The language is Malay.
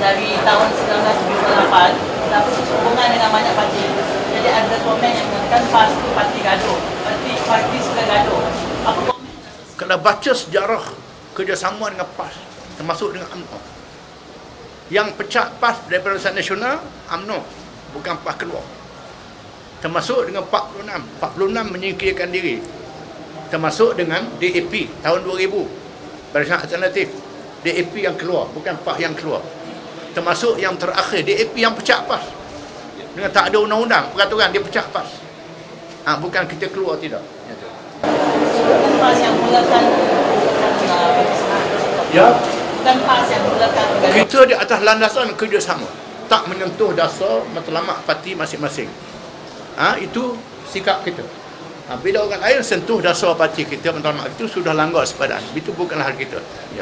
tahun 1978 tapi sehubungan dengan banyak parti. Jadi ada komen yang mengatakan PAS itu parti gaduh. Parti, parti sudah gaduh. Apa komen? Kena baca sejarah kerjasama dengan PAS termasuk dengan UMNO. Yang pecah PAS daripada Barisan Nasional, UMNO. Bukan PAS keluar. Termasuk dengan 46. 46 menyingkirkan diri. Termasuk dengan DAP tahun 2000. Barisan Alternatif. DAP yang keluar, bukan PAS yang keluar. Termasuk yang terakhir, DAP yang pecah PAS. Dengan tak ada undang-undang, peraturan dia pecah PAS. Ha, bukan kita keluar tidak. Bukan PAS yang mulakan Ya. Bukan PAS yang mulakan. Kita di atas landasan kerjasama. Tak menyentuh dasar matlamat parti masing-masing. Ha, itu sikap kita. Ha, bila orang lain sentuh dasar parti kita, matlamat itu sudah langgar sepadan. Itu bukanlah hal kita. Ya.